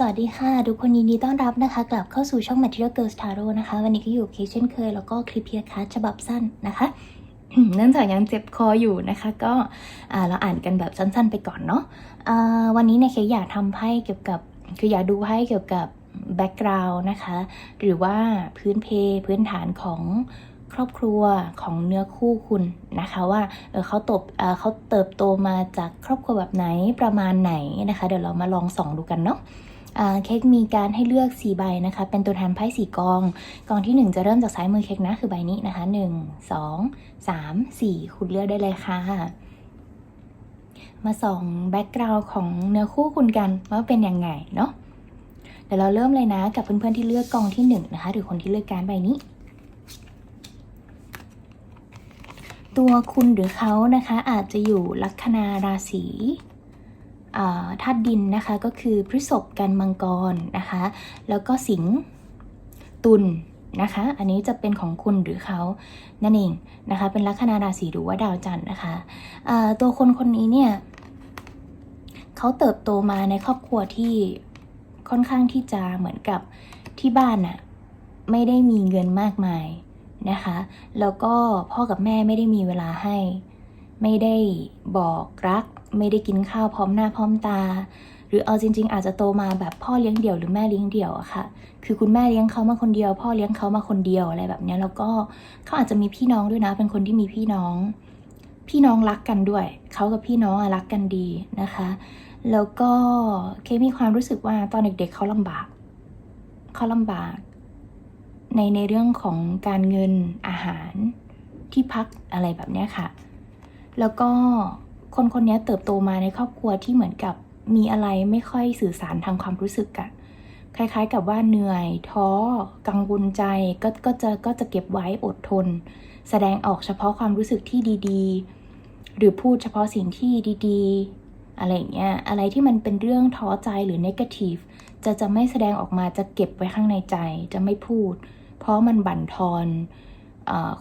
สวัสดีค่ะ ทุกคนยินดีต้อนรับนะคะ กลับเข้าสู่ช่อง Material Girls Tarot นะคะ วันนี้ก็อยู่เคสเช่นเคย แล้วก็คลิปเพียคัสฉบับสั้นนะคะเนื่องจากยังเจ็บคออยู่นะคะ ก็เราอ่านกันแบบสั้นๆไปก่อนเนาะอ่าวันนี้เนี่ยเคอยากทำไพ่เกี่ยวกับคืออยากดูไพ่เกี่ยวกับแบ็กกราวน์นะคะ หรือว่าพื้นเพพื้นฐานของครอบครัวของเนื้อคู่คุณนะคะว่าเออเขาตบเออเขาเติบโตมาจากครอบครัวแบบไหนประมาณไหนนะคะ เดี๋ยวเรามาลองส่องดูกันเนาะ เค้กมีการให้เลือก 4 ใบนะคะ เป็นตัวแทนไพ่สี่กอง กองที่ 1 จะเริ่มจากซ้ายมือเค้กนะ คือใบนี้นะคะ 1 2 3 4 คุณเลือกได้เลยค่ะ มาส่องแบ็กกราวน์ของเนื้อคู่คุณกันว่าเป็นยังไงเนาะ เดี๋ยวเราเริ่มเลยนะกับเพื่อนๆที่เลือกกองที่ 1 นะคะ หรือคนที่เลือกการใบนี้ตัวคุณหรือเขานะคะอาจจะอยู่ลัคนาราศี ธาตุดินนะคะก็คือพฤษภกันมังกรนะคะ แล้วก็สิงตุลนะคะ อันนี้จะเป็นของคุณหรือเขานั่นเองนะคะ เป็นลัคนาราศีหรือว่าดาวจันทร์นะคะตัวคนคนนี้เนี่ยเขาเติบโตมาในครอบครัวที่ค่อนข้างที่จะเหมือนกับที่บ้านน่ะไม่ได้มีเงินมากมายนะคะ แล้วก็พ่อกับแม่ไม่ได้มีเวลาให้ ไม่ได้บอกรัก ไม่ได้กินข้าวพร้อมหน้าพร้อมตา หรือเอาจริง ๆ อาจจะโตมาแบบพ่อเลี้ยงเดี่ยวหรือแม่เลี้ยงเดี่ยวอะค่ะ คือคุณแม่เลี้ยงเขามาคนเดียว พ่อเลี้ยงเขามาคนเดียวอะไรแบบเนี้ยแล้วก็เขาอาจจะมีพี่น้องด้วยนะ เป็นคนที่มีพี่น้อง พี่น้องรักกันด้วยเขากับพี่น้องรักกันดีนะคะ แล้วก็เคมีความรู้สึกว่าตอนเด็กๆเขาลำบากเขาลำบาก ในในเรื่องของการเงินอาหารที่พักอะไรแบบเนี้ยค่ะ แล้วก็คนคนนี้เติบโตมาในครอบครัวที่เหมือนกับมีอะไรไม่ค่อยสื่อสารทางความรู้สึกอะคล้ายๆกับว่าเหนื่อยท้อ กังวลใจก็ก็จะก็จะเก็บไว้อดทน แสดงออกเฉพาะความรู้สึกที่ดีๆ หรือพูดเฉพาะสิ่งที่ดีๆ อะไรเงี้ยอะไรที่มันเป็นเรื่องท้อใจหรือ negative จะจะไม่แสดงออกมาจะเก็บไว้ข้างในใจจะไม่พูด เพราะมันบั่นทอน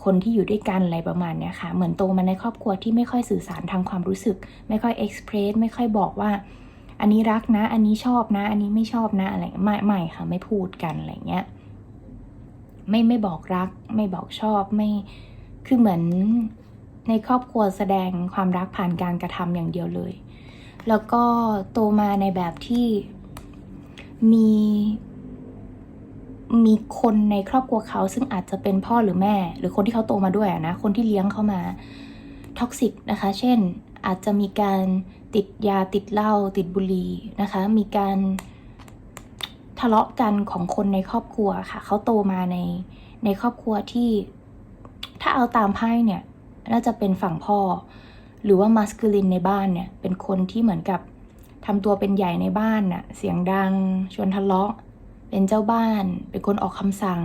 คนที่อยู่ด้วยกันอะไรประมาณเนี้ยค่ะ เหมือนโตมาในครอบครัวที่ไม่ค่อยสื่อสารทางความรู้สึก ไม่ค่อยเอ็กซ์เพรสไม่ค่อยบอกว่า อันนี้รักนะ อันนี้ชอบนะ อันนี้ไม่ชอบนะอะไรไม่ไม่ค่ะ ไม่พูดกันอะไรเงี้ยไม่ไม่บอกรัก ไม่บอกชอบไม่คือเหมือนในครอบครัวแสดงความรักผ่านการกระทำอย่างเดียวเลย แล้วก็โตมาในแบบที่มี มีคนในครอบครัวเขาซึ่งอาจจะเป็นพ่อหรือแม่ หรือคนที่เขาโตมาด้วยนะคนที่เลี้ยงเขามาท็อกซิกนะคะ เช่นอาจจะมีการติดยาติดเหล้าติดบุหรี่นะคะ มีการทะเลาะกันของคนในครอบครัวค่ะ เขาโตมาในในครอบครัวที่ถ้าเอาตามไพ่เนี่ย น่าจะเป็นฝั่งพ่อ หรือว่ามัสคูลินในบ้านเนี่ย เป็นคนที่เหมือนกับทำตัวเป็นใหญ่ในบ้านน่ะ เสียงดัง ชวนทะเลาะ เป็นเจ้าบ้าน เป็นคนออกคำสั่ง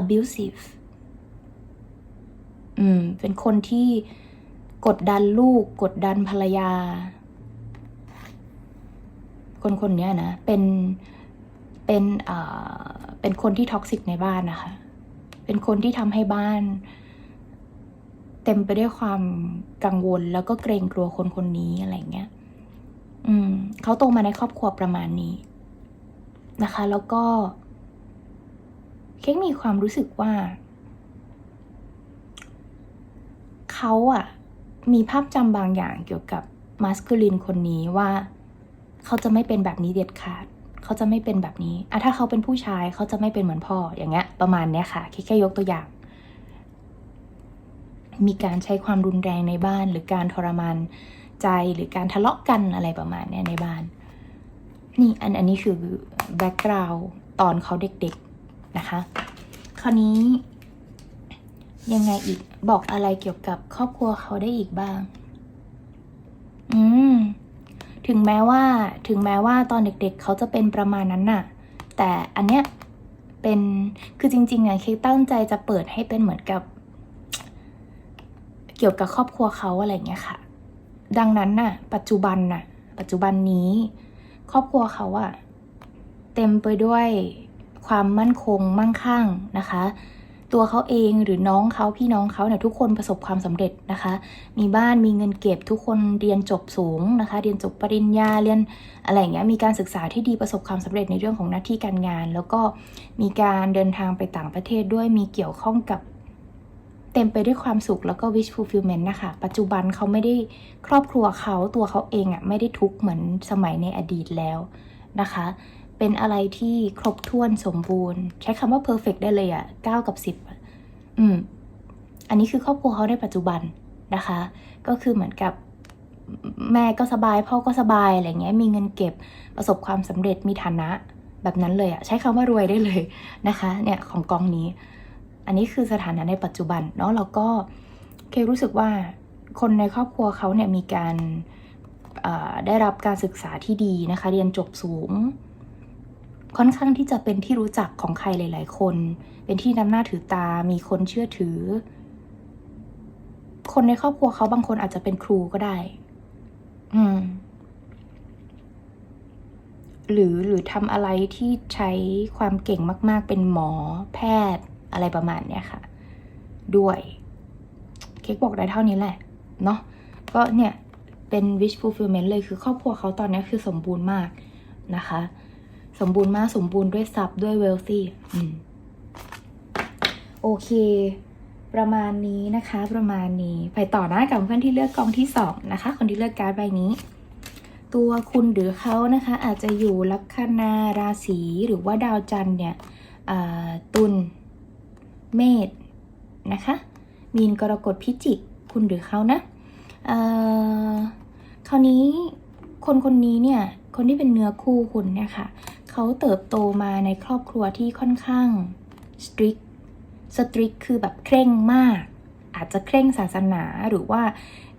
abusive อืม เป็นคนที่กดดันลูก กดดันภรรยา คนคนนี้นะ เป็น เป็นเอ่อเป็นคนที่ท็อกซิกในบ้านนะคะ เป็นคนที่ทำให้บ้าน เต็มไปด้วยความกังวลแล้วก็เกรงกลัวคนคนนี้อะไรเงี้ย อืม เขาโตมาในครอบครัวประมาณนี้ นะคะ แล้วก็ เค้กมีความรู้สึกว่า เขาอะมีภาพจำบางอย่างเกี่ยวกับมาสคูลินคนนี้ว่า เขาจะไม่เป็นแบบนี้เด็ดขาดเขาจะไม่เป็นแบบนี้อะถ้าเขาเป็นผู้ชายเขาจะไม่เป็นเหมือนพ่ออย่างเงี้ย ประมาณเนี้ยค่ะแค่แค่ยกตัวอย่าง มีการใช้ความรุนแรงในบ้านหรือการทรมานใจหรือการทะเลาะกันอะไรประมาณเนี้ยในบ้าน นี่อันอันนี้คือแบ็กกราวด์ตอนเขาเด็กๆนะคะ คราวนี้ ยังไงอีกบอกอะไรเกี่ยวกับครอบครัวเขาได้อีกบ้าง อืม ถึงแม้ว่า ถึงแม้ว่าตอนเด็กๆเขาจะเป็นประมาณนั้นน่ะ แต่อันเนี้ยเป็นคือจริงๆอะเค้กตั้งใจจะเปิดให้เป็นเหมือนกับ เกี่ยวกับครอบครัวเขาอะไรเงี้ยค่ะ ดังนั้นน่ะ ปัจจุบันน่ะ ปัจจุบันนี้ ครอบครัวเขาอะเต็มไปด้วยความมั่นคงมั่งคั่งนะคะ ตัวเขาเองหรือน้องเขาพี่น้องเขาเนี่ยทุกคนประสบความสำเร็จนะคะ มีบ้านมีเงินเก็บทุกคนเรียนจบสูงนะคะ เรียนจบปริญญาเรียนอะไรอย่างเงี้ยมีการศึกษาที่ดีประสบความสำเร็จในเรื่องของหน้าที่การงาน แล้วก็มีการเดินทางไปต่างประเทศด้วยมีเกี่ยวข้องกับ เต็มไปด้วยความสุขแล้วก็ wish fulfillment นะคะ ปัจจุบันเขาไม่ได้ครอบครัวเขาตัวเขาเองอะ่ะไม่ได้ทุกข์เหมือนสมัยในอดีตแล้วนะคะ เป็นอะไรที่ครบถ้วนสมบูรณ์ ใช้คำว่า perfect ได้เลยอะ่ะ9กับ 10อะอืม อันนี้คือครอบครัวเขาในปัจจุบันนะคะ ก็คือเหมือนกับแม่ก็สบายพ่อก็สบายอะไรเงี้ยมีเงินเก็บประสบความสำเร็จมีฐานะแบบนั้นเลยอะใช้คำว่ารวยได้เลยนะคะ เนี่ยของกองนี้ อันนี้คือสถานะในปัจจุบันเนาะแล้วก็เครู้สึกว่าคนในครอบครัวเขาเนี่ยมีการได้รับการศึกษาที่ดีนะคะ เรียนจบสูง ค่อนข้างที่จะเป็นที่รู้จักของใครหลาย ๆ คน เป็นที่นำหน้าถือตา มีคนเชื่อถือ คนในครอบครัวเขาบางคนอาจจะเป็นครูก็ได้ อืม หรือหรือทำอะไรที่ใช้ความเก่งมาก ๆ เป็นหมอแพทย์ อะไรประมาณเนี้ยค่ะ ด้วย เค้กบอกได้เท่านี้แหละ เนาะก็เนี่ย เป็น wish fulfillment เลยคือครอบครัวเขาตอนนี้คือสมบูรณ์มากนะคะ สมบูรณ์มากสมบูรณ์ด้วยทรัพย์ด้วย wealthy โอเค ประมาณนี้นะคะ ประมาณนี้ ไปต่อนะกับเพื่อนที่เลือกกองที่สองนะคะ คนที่เลือกการ์ดใบนี้ตัวคุณหรือเขานะคะอาจจะอยู่ลัคนาราศีหรือว่าดาวจันทร์เนี่ยตุล เมษนะคะ มีนกรกฎพิจิก คุณหรือเขานะคราวนี้คนคนนี้เนี่ย คนที่เป็นเนื้อคู่คุณเนี่ยค่ะ เขาเติบโตมาในครอบครัวที่ค่อนข้างสตริกสตริกคือแบบเคร่งมาก อาจจะเคร่งศาสนาหรือว่า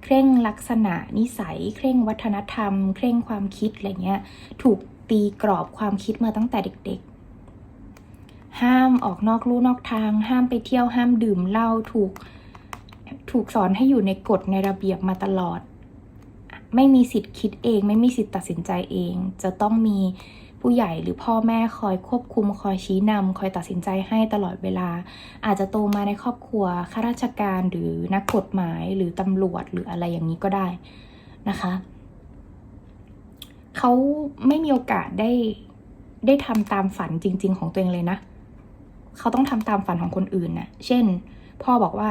เคร่งลักษณะนิสัย เคร่งวัฒนธรรม เคร่งความคิดอะไรเงี้ย ถูกตีกรอบความคิดมาตั้งแต่เด็กๆ ห้ามออกนอกลู่นอกทาง ห้ามไปเที่ยวห้ามดื่มเหล้าถูกถูกสอนให้อยู่ในกฎในระเบียบมาตลอด ไม่มีสิทธิ์คิดเอง ไม่มีสิทธิ์ตัดสินใจเอง จะต้องมีผู้ใหญ่หรือพ่อแม่คอยควบคุมคอยชี้นำคอยตัดสินใจให้ตลอดเวลา อาจจะโตมาในครอบครัวข้าราชการหรือนักกฎหมายหรือตำรวจหรืออะไรอย่างนี้ก็ได้นะคะเขาไม่มีโอกาสได้ได้ทำตามฝันจริง ๆ ของตัวเองเลยนะ เขาต้องทำตามฝันของคนอื่นนะเช่น พ่อบอกว่า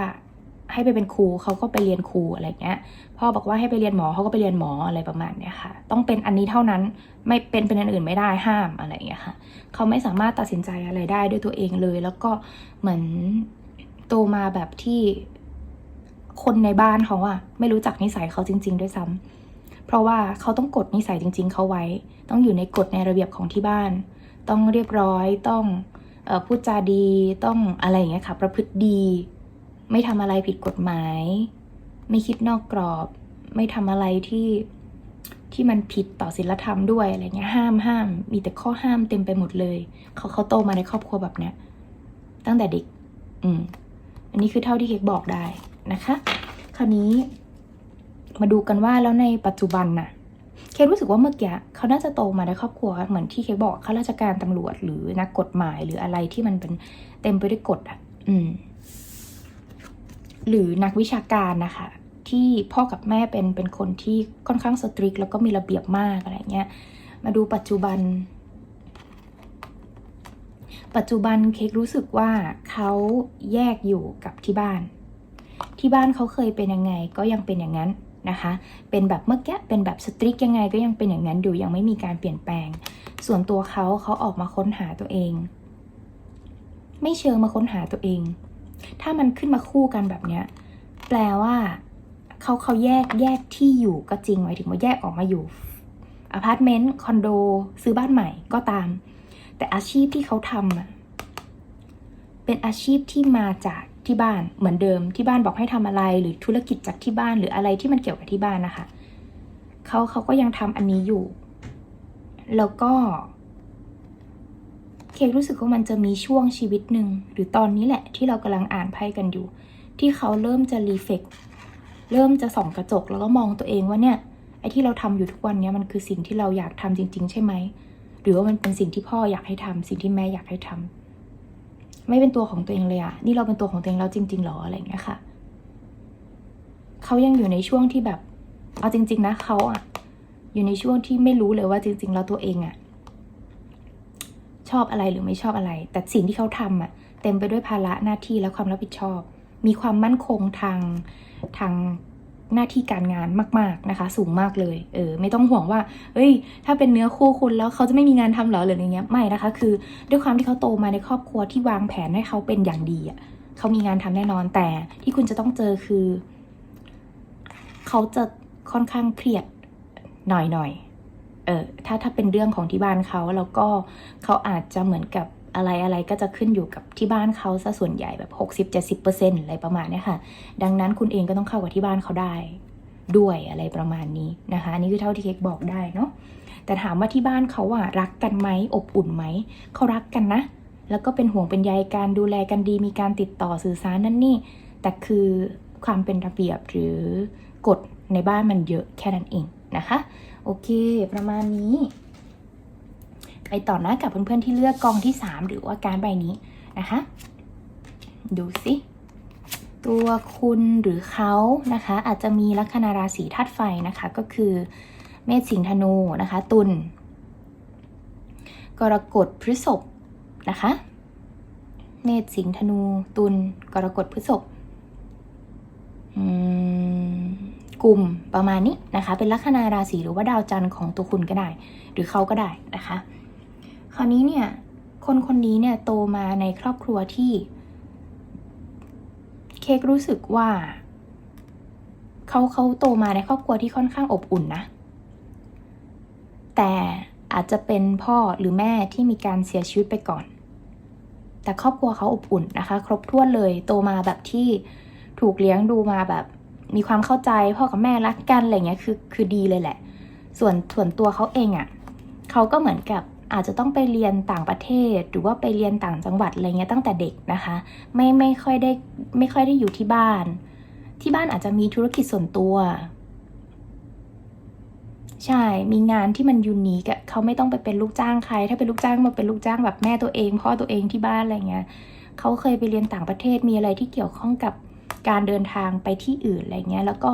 ให้ไปเป็นครูเขาก็ไปเรียนครูอะไรเงี้ย พ่อบอกว่าให้ไปเรียนหมอเขาก็ไปเรียนหมออะไรประมาณเนี้ยค่ะ ต้องเป็นอันนี้เท่านั้นไม่เป็นเป็นอันอื่นไม่ได้ห้ามอะไรเงี้ยค่ะ เขาไม่สามารถตัดสินใจอะไรได้ด้วยตัวเองเลย แล้วก็เหมือนโตมาแบบที่คนในบ้านเขาอะไม่รู้จักนิสัยเขาจริง ๆ ด้วยซ้ำเพราะว่าเขาต้องกดนิสัยจริง ๆเขาไว้ ต้องอยู่ในกฎในระเบียบของที่บ้าน ต้องเรียบร้อยต้อง พูดจาดีต้องอะไรอย่างเงี้ยค่ะ ประพฤติดี ไม่ทำอะไรผิดกฎหมาย ไม่คิดนอกกรอบ ไม่ทำอะไรที่ที่มันผิดต่อศีลธรรมด้วยอะไรเงี้ยห้ามห้าม มีแต่ข้อห้ามเต็มไปหมดเลย เขาเขาโตมาในครอบครัวแบบเนี้ยตั้งแต่เด็ก อืม อันนี้คือเท่าที่เค้กบอกได้นะคะ คราวนี้ มาดูกันว่าแล้วในปัจจุบันน่ะ เคกรู้สึกว่าเมื่อกี้เขาน่าจะโตมาในครอบครัวเหมือนที่เคกบอกข้าราชการตำรวจหรือนักกฎหมายหรืออะไรที่มันเป็นเต็มไปด้วยกฎอะ อืม หรือนักวิชาการนะคะที่พ่อกับแม่เป็นเป็นคนที่ค่อนข้างสตริกแล้วก็มีระเบียบมากอะไรเงี้ย มาดูปัจจุบัน ปัจจุบันเค้กรู้สึกว่าเขาแยกอยู่กับที่บ้าน ที่บ้านเขาเคยเป็นยังไงก็ยังเป็นอย่างนั้น นะคะ เป็นแบบเมื่อกี้เป็นแบบสตริกยังไงก็ยังเป็นอย่างนั้นอยู่ยังไม่มีการเปลี่ยนแปลง ส่วนตัวเขาเขาออกมาค้นหาตัวเอง ไม่เชิงมาค้นหาตัวเอง ถ้ามันขึ้นมาคู่กันแบบเนี้ยแปลว่าเขาเขาแยกแยกที่อยู่ก็จริงหมายถึงว่าแยกออกมาอยู่อพาร์ตเมนต์คอนโดซื้อบ้านใหม่ก็ตาม แต่อาชีพที่เขาทำเป็นอาชีพที่มาจาก ที่บ้านเหมือนเดิมที่บ้านบอกให้ทำอะไร หรือธุรกิจจากที่บ้านหรืออะไรที่มันเกี่ยวกับที่บ้านนะคะเขาเขาก็ยังทำอันนี้อยู่ แล้วก็ เคกรู้สึกว่ามันจะมีช่วงชีวิตหนึ่งหรือตอนนี้แหละ ที่เรากำลังอ่านไพ่กันอยู่ ที่เขาเริ่มจะรีเฟกเริ่มจะส่องกระจกแล้วก็มองตัวเองว่าเนี่ยไอ้ที่เราทำอยู่ทุกวันนี้มันคือสิ่งที่เราอยากทำจริง ๆ ใช่ไหมหรือว่ามันเป็นสิ่งที่พ่ออยากให้ทำสิ่งที่แม่อยากให้ทำ ไม่เป็นตัวของตัวเองเลยอะนี่เราเป็นตัวของตัวเองแล้วจริงๆหรออะไรอย่างเงี้ยค่ะ เขายังอยู่ในช่วงที่แบบ เอาจริง ๆ นะเขาอะอยู่ในช่วงที่ไม่รู้เลยว่าจริง ๆ แล้วตัวเองอะชอบอะไรหรือไม่ชอบอะไร แต่สิ่งที่เขาทำอะเต็มไปด้วยภาระหน้าที่และความรับผิดชอบ มีความมั่นคงทางทาง หน้าที่การงานมาก ๆนะคะ สูงมากเลยเออไม่ต้องห่วงว่า เอ้ย ถ้าเป็นเนื้อคู่คุณแล้วเขาจะไม่มีงานทำเหรอหรืออะไรเงี้ยไม่นะคะ คือ ด้วยความที่เขาโตมาในครอบครัวที่วางแผนให้เขาเป็นอย่างดีอะเขามีงานทำแน่นอนแต่ที่คุณจะต้องเจอคือ เขาจะค่อนข้างเครียดหน่อยหน่อยๆเออถ้าถ้าเป็นเรื่องของที่บ้านเขาแล้วก็เขาอาจจะเหมือนกับ อะไรอะไรก็จะขึ้นอยู่กับที่บ้านเขาซะส่วนใหญ่แบบ 60-70%อะไรประมาณนี้ค่ะ ดังนั้นคุณเองก็ต้องเข้ากับที่บ้านเขาได้ด้วยอะไรประมาณนี้นะคะนนี่คือเท่าที่เค้กบอกได้เนาะแต่ถามว่าที่บ้านเขาอะรักกันไหมอบอุ่นไหมเขารักกันนะ แล้วก็เป็นห่วงเป็นใยการดูแลกันดีมีการติดต่อสื่อสารนั่นนี่ แต่คือความเป็นระเบียบหรือกฎในบ้านมันเยอะแค่นั้นเองนะคะ โอเค ประมาณนี้ ไปต่อนะกับเพื่อนๆที่เลือกกองที่ 3 หรือว่าการใบนี้นะคะ ดูสิตัวคุณหรือเขานะคะ อาจจะมีลัคนาราศีธาตุไฟนะคะ ก็คือเมษสิงห์ธนูนะคะ ตุลกรกฎพฤษภนะคะเมษสิงห์ธนู ตุลกรกฎพฤษภกลุ่มประมาณนี้นะคะ เป็นลัคนาราศีหรือว่าดาวจันทร์ของตัวคุณก็ได้ หรือเขาก็ได้นะคะ คราวนี้เนี่ยคนคนนี้เนี่ยโตมาในครอบครัวที่ เค้กรู้สึกว่าเขาเขาโตมาในครอบครัวที่ค่อนข้างอบอุ่นนะ แต่อาจจะเป็นพ่อหรือแม่ที่มีการเสียชีวิตไปก่อน แต่ครอบครัวเขาอบอุ่นนะคะ ครบถ้วนเลยโตมาแบบที่ถูกเลี้ยงดูมาแบบมีความเข้าใจพ่อกับแม่รักกันอะไรเงี้ยคือคือดีเลยแหละ ส่วนส่วนตัวเขาเองอะ่ะเขาก็เหมือนกับ อาจจะต้องไปเรียนต่างประเทศ หรือว่าไปเรียนต่างจังหวัดอะไรเงี้ยตั้งแต่เด็กนะคะ ไม่ไม่ค่อยได้ไม่ค่อยได้อยู่ที่บ้าน ที่บ้านอาจจะมีธุรกิจส่วนตัว ใช่ มีงานที่มันยูนิคอะเขาไม่ต้องไปเป็นลูกจ้างใคร ถ้าเป็นลูกจ้างมาเป็นลูกจ้างแบบแม่ตัวเองพ่อตัวเองที่บ้านอะไรเงี้ยเขาเคยไปเรียนต่างประเทศมีอะไรที่เกี่ยวข้องกับการเดินทางไปที่อื่นอะไรเงี้ย แล้วก็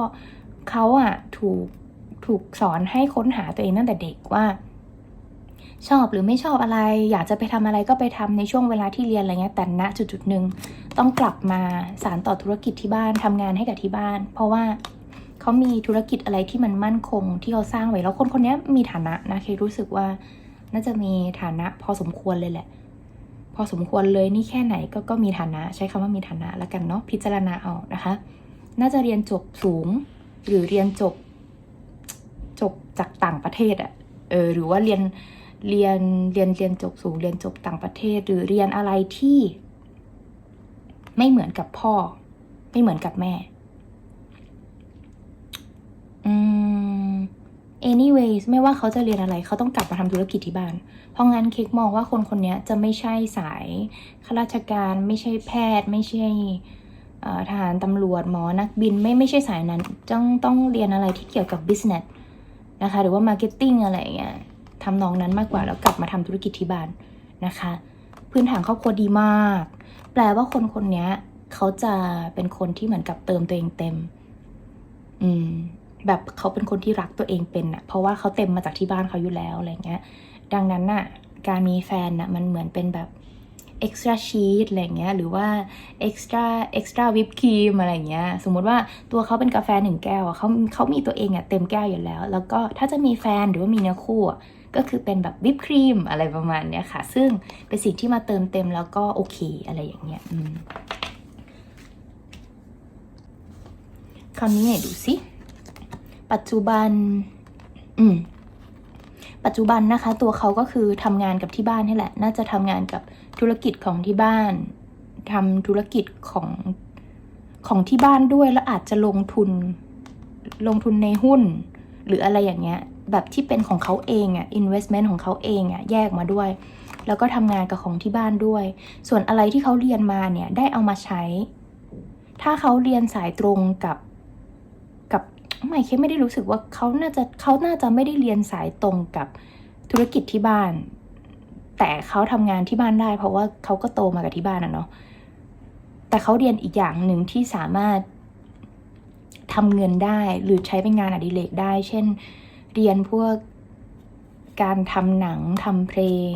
เขาอะถูกถูกสอนให้ค้นหาตัวเองตั้งแต่เด็กว่า ชอบหรือไม่ชอบอะไร อยากจะไปทำอะไรก็ไปทำในช่วงเวลาที่เรียนอะไรเงี้ยแต่ณจุดจุดหนึ่งต้องกลับมาสารต่อธุรกิจที่บ้านทำงานให้กับที่บ้าน เพราะว่าเขามีธุรกิจอะไรที่มันมั่นคงที่เขาสร้างไว้แล้วคนคนนี้มีฐานะนะเครู้สึกว่าน่าจะมีฐานะพอสมควรเลยแหละ พอสมควรเลยนี่แค่ไหนก็ก็มีฐานะ ใช้คำว่ามีฐานะแล้วกันเนาะพิจารณาเอานะคะ น่าจะเรียนจบสูง หรือเรียนจบจบจากต่างประเทศอะเออหรือว่าเรียน เรียนเรียนเรียนจบสูงเรียนจบต่างประเทศ หรือเรียนอะไรที่ ไม่เหมือนกับพ่อ ไม่เหมือนกับแม่ อืม anyways ไม่ว่าเขาจะเรียนอะไร เขาต้องกลับมาทำธุรกิจที่บ้าน เพราะงั้นเค้กมองว่าคนคนนี้จะไม่ใช่สายข้าราชการไม่ใช่แพทย์ ไม่ใช่ทหารตำรวจหมอนักบินไม่ไม่ใช่สายนั้นต้องต้องเรียนอะไรที่เกี่ยวกับ business นะคะ หรือว่า marketing อะไรอย่างเงี้ย ทำนองนั้นมากกว่าแล้วกลับมาทำธุรกิจที่บ้านนะคะ พื้นฐานครอบครัวดีมาก แปลว่าคนคนนี้เขาจะเป็นคนที่เหมือนกับเติมตัวเองเต็ม อืม แบบเขาเป็นคนที่รักตัวเองเป็นอะเพราะว่าเขาเต็มมาจากที่บ้านเขาอยู่แล้วอะไรเงี้ย ดังนั้นน่ะ การมีแฟนน่ะมันเหมือนเป็นแบบ extra cheese อะไรเงี้ยหรือว่า extra extra whip cream อะไรเงี้ยสมมุติว่าตัวเขาเป็นกาแฟหนึ่งแก้วเขาเขามีตัวเองอะเต็มแก้วอยู่แล้ว แล้วก็ถ้าจะมีแฟนหรือว่ามีเนื้อคู่อะ ก็คือเป็นแบบวิปครีมอะไรประมาณเนี้ยค่ะ ซึ่งเป็นสิ่งที่มาเติมเต็มแล้วก็โอเคอะไรอย่างเงี้ยอืมคราวนี้เนี่ยดูสิปัจจุบัน อืมปัจจุบันนะคะ ตัวเขาก็คือทำงานกับที่บ้านนี่แหละ น่าจะทำงานกับธุรกิจของที่บ้านทำธุรกิจของของที่บ้านด้วยแล้วอาจจะลงทุนลงทุนในหุ้น หรืออะไรอย่างเงี้ย แบบที่เป็นของเขาเองอะ investment ของเขาเองอะแยกมาด้วย แล้วก็ทำงานกับของที่บ้านด้วย ส่วนอะไรที่เขาเรียนมาเนี่ยได้เอามาใช้ ถ้าเขาเรียนสายตรงกับกับไม่เคไม่ได้รู้สึกว่าเขาน่าจะเขาน่าจะไม่ได้เรียนสายตรงกับธุรกิจที่บ้าน แต่เขาทำงานที่บ้านได้ เพราะว่าเขาก็โตมากับที่บ้านอะเนาะแต่เขาเรียนอีกอย่างหนึ่งที่สามารถทำเงินได้หรือใช้เป็นงานอดิเรกได้ เช่น เรียนพวกการทำหนังทำเพลง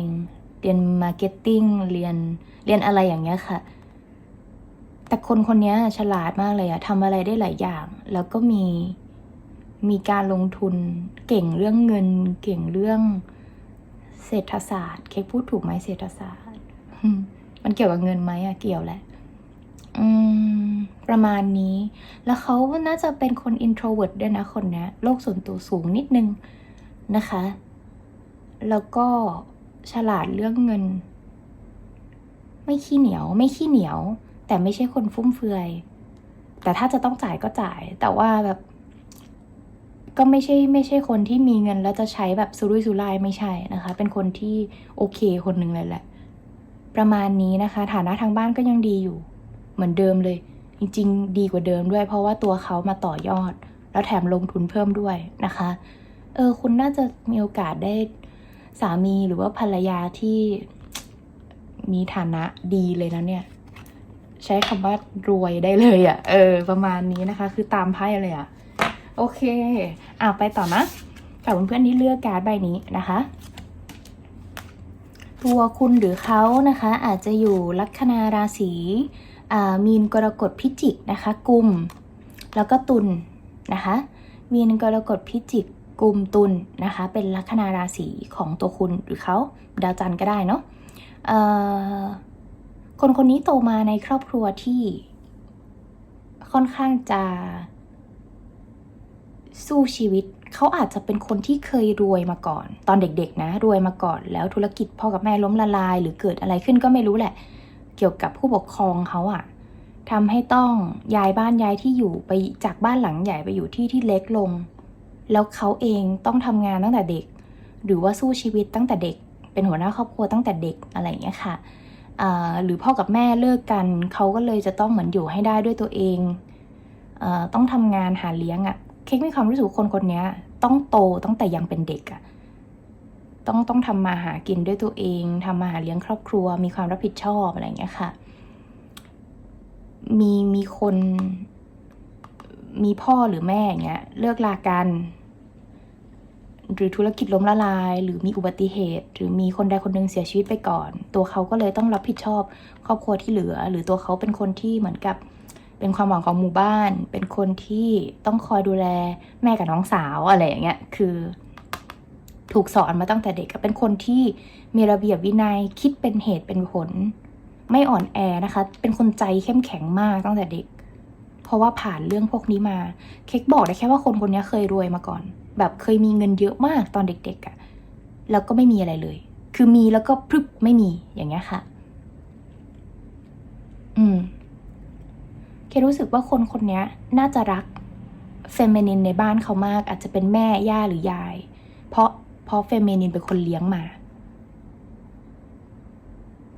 เรียนมาร์เก็ตติ้งเรียนเรียนอะไรอย่างเงี้ยค่ะ แต่คนคนนี้ฉลาดมากเลยอะทำอะไรได้หลายอย่าง แล้วก็มีมีการลงทุนเก่งเรื่องเงิน เก่งเรื่องเศรษฐศาสตร์ เค้กพูดถูกไหมเศรษฐศาสตร์ มันเกี่ยวกับเงินไหมอะเกี่ยวแหละ ประมาณนี้ แล้วเขาน่าจะเป็นคน introvert ด้วยนะคนนี้โลกส่วนตัวสูงนิดนึงนะคะ แล้วก็ฉลาดเรื่องเงิน ไม่ขี้เหนียว ไม่ขี้เหนียว แต่ไม่ใช่คนฟุ่มเฟือย แต่ถ้าจะต้องจ่ายก็จ่าย แต่ว่าแบบ ก็ไม่ใช่ไม่ใช่คนที่มีเงิน แล้วจะใช้แบบสุรุ่ยสุร่ายไม่ใช่นะคะ เป็นคนที่โอเคคนหนึ่งเลยแหละ ประมาณนี้นะคะ ฐานะทางบ้านก็ยังดีอยู่ เหมือนเดิมเลย จริง ๆ ดีกว่าเดิมด้วย เพราะว่าตัวเขามาต่อยอด แล้วแถมลงทุนเพิ่มด้วยนะคะ เออคุณน่าจะมีโอกาสได้สามีหรือว่าภรรยาที่มีฐานะดีเลยนะเนี่ย ใช้คำว่ารวยได้เลยอะ่ะ เออ ประมาณนี้นะคะ คือตามไพ่เลยอะ่ะ โอเค อ่าไปต่อนะกับเพื่อนๆที่เลือกการ์ดใบนี้นะคะ ตัวคุณหรือเขานะคะ อาจจะอยู่ลัคนาราศี มีนกรกฎพิจิกนะคะกุม แล้วก็ตุลนะคะ มีนกรกฎพิจิกกุมตุลนะคะ เป็นลัคนาราศีของตัวคุณหรือเขาดาวจันทร์ก็ได้เนาะคนคนนี้โตมาในครอบครัวที่ค่อนข้างจะสู้ชีวิตเขาอาจจะเป็นคนที่เคยรวยมาก่อน ตอนเด็กๆนะ รวยมาก่อน แล้วธุรกิจพ่อกับแม่ล้มละลาย หรือเกิดอะไรขึ้นก็ไม่รู้แหละ เกี่ยวกับผู้ปกครองเขาอะทำให้ต้องย้ายบ้านย้ายที่อยู่ไปจากบ้านหลังใหญ่ไปอยู่ที่ที่เล็กลง แล้วเขาเองต้องทำงานตั้งแต่เด็ก หรือว่าสู้ชีวิตตั้งแต่เด็ก เป็นหัวหน้าครอบครัวตั้งแต่เด็กอะไรอย่างเงี้ยค่ะหรือพ่อกับแม่เลิกกันเขาก็เลยจะต้องเหมือนอยู่ให้ได้ด้วยตัวเองอต้องทำงานหาเลี้ยงอะเค้กมีความรู้สึกคนคนนี้ต้องโตตั้งแต่ยังเป็นเด็กอะ ต้องต้องทำมาหากินด้วยตัวเองทำมาหาเลี้ยงครอบครัว มีความรับผิดชอบอะไรอย่างเงี้ยค่ะ มีมีคน มีพ่อหรือแม่อย่างเงี้ยเลิกลากัน หรือธุรกิจล้มละลาย หรือมีอุบัติเหตุ หรือมีคนใดคนหนึ่งเสียชีวิตไปก่อน ตัวเขาก็เลยต้องรับผิดชอบครอบครัวที่เหลือ หรือตัวเขาเป็นคนที่เหมือนกับเป็นความหวังของหมู่บ้าน เป็นคนที่ต้องคอยดูแลแม่กับน้องสาวอะไรอย่างเงี้ย คือ ถูกสอนมาตั้งแต่เด็กเป็นคนที่มีระเบียบวินัยคิดเป็นเหตุเป็นผล ไม่อ่อนแอนะคะ เป็นคนใจเข้มแข็งมากตั้งแต่เด็ก เพราะว่าผ่านเรื่องพวกนี้มา เค้กบอกได้แค่ว่าคนคนนี้เคยรวยมาก่อน แบบเคยมีเงินเยอะมากตอนเด็กๆอะแล้วก็ไม่มีอะไรเลย คือมีแล้วก็พรึบไม่มีอย่างเงี้ยค่ะ อืม เครู้สึกว่าคนคนนี้น่าจะรักเฟมินินในบ้านเขามาก อาจจะเป็นแม่ย่าหรือยาย เพราะ เพราะเฟมินินเป็นคนเลี้ยงมา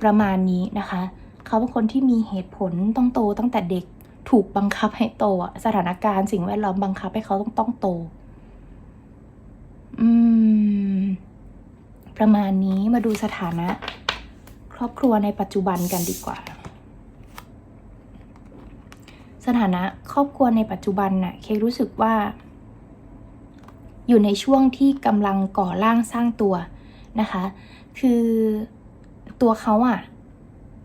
ประมาณนี้นะคะ เขาเป็นคนที่มีเหตุผลต้องโตตั้งแต่เด็กถูกบังคับให้โตสถานการณ์สิ่งแวดล้อมบังคับให้เขาต้องต้องโต อืม ประมาณนี้มาดูสถานะ ครอบครัวในปัจจุบันกันดีกว่า สถานะครอบครัวในปัจจุบันน่ะ เครู้สึกว่า อยู่ในช่วงที่กำลังก่อร่างสร้างตัวนะคะ คือตัวเขาอะ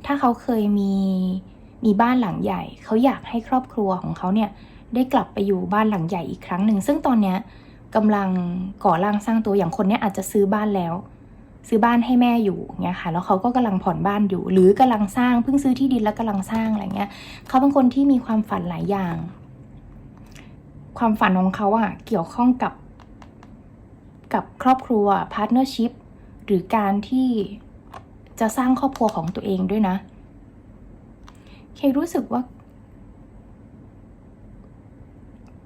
ถ้าเขาเคยมีมีบ้านหลังใหญ่ เขาอยากให้ครอบครัวของเขาเนี่ยได้กลับไปอยู่บ้านหลังใหญ่อีกครั้งหนึ่ง ซึ่งตอนเนี้ยกำลังก่อร่างสร้างตัวอย่างคนเนี้ยอาจจะซื้อบ้านแล้ว ซื้อบ้านให้แม่อยู่เงี้ยค่ะ แล้วเขาก็กำลังผ่อนบ้านอยู่ หรือกำลังสร้างเพิ่งซื้อที่ดินแล้วกำลังสร้างอะไรเงี้ย เขาเป็นคนที่มีความฝันหลายอย่าง ความฝันของเขาอะเกี่ยวข้องกับ กับครอบครัวพาร์ทเนอร์ชิพหรือการที่จะสร้างครอบครัวของตัวเองด้วยนะ เครู้สึกว่า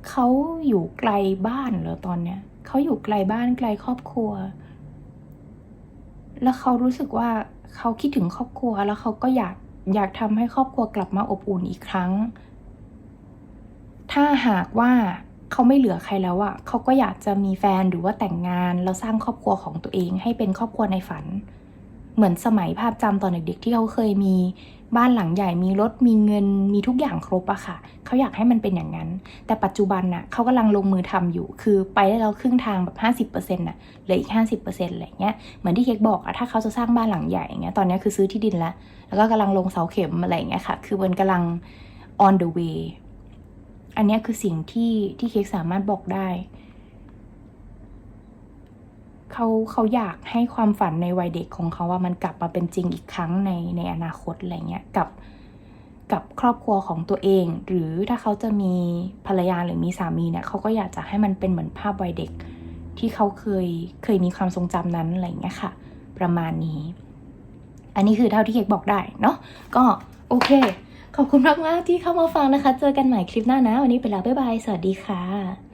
เขาอยู่ไกลบ้านเหรอตอนเนี้ยเขาอยู่ไกลบ้านไกลครอบครัว แล้วเขารู้สึกว่าเขาคิดถึงครอบครัวแล้วเขาก็อยากอยากทำให้ครอบครัวกลับมาอบอุ่นอีกครั้ง ถ้าหากว่า เขาไม่เหลือใครแล้วอะเขาก็อยากจะมีแฟนหรือว่าแต่งงานแล้วสร้างครอบครัวของตัวเองให้เป็นครอบครัวในฝัน เหมือนสมัยภาพจำตอนเด็กๆที่เขาเคยมีบ้านหลังใหญ่มีรถมีเงินมีทุกอย่างครบอะค่ะ เขาอยากให้มันเป็นอย่างนั้น แต่ปัจจุบันน่ะเขากำลังลงมือทำอยู่ คือไปได้แล้วครึ่งทางแบบ 50%น่ะเหลืออีก 50%อะไรเงี้ยเหมือนที่เค้กบอกอะถ้าเขาจะสร้างบ้านหลังใหญ่อย่างเงี้ยตอนนี้คือซื้อที่ดินแล้ว แล้วก็กำลังลงเสาเข็มอะไรเงี้ยค่ะ คือมันกำลัง on the way อันนี้คือสิ่งที่ที่เค้กสามารถบอกได้ เขาเขาอยากให้ความฝันในวัยเด็กของเขาว่ามันกลับมาเป็นจริงอีกครั้งในในอนาคตอะไรเงี้ยกับกับครอบครัวของตัวเอง หรือถ้าเขาจะมีภรรยาหรือมีสามีเนี่ยเขาก็อยากจะให้มันเป็นเหมือนภาพวัยเด็ก ที่เขาเคยเคยมีความทรงจำนั้นอะไรเงี้ยค่ะ ประมาณนี้ อันนี้คือเท่าที่เค้กบอกได้เนาะก็โอเค ขอบคุณมากๆที่เข้ามาฟังนะคะ เจอกันใหม่คลิปหน้านะ วันนี้ไปแล้วบ๊ายบาย สวัสดีค่ะ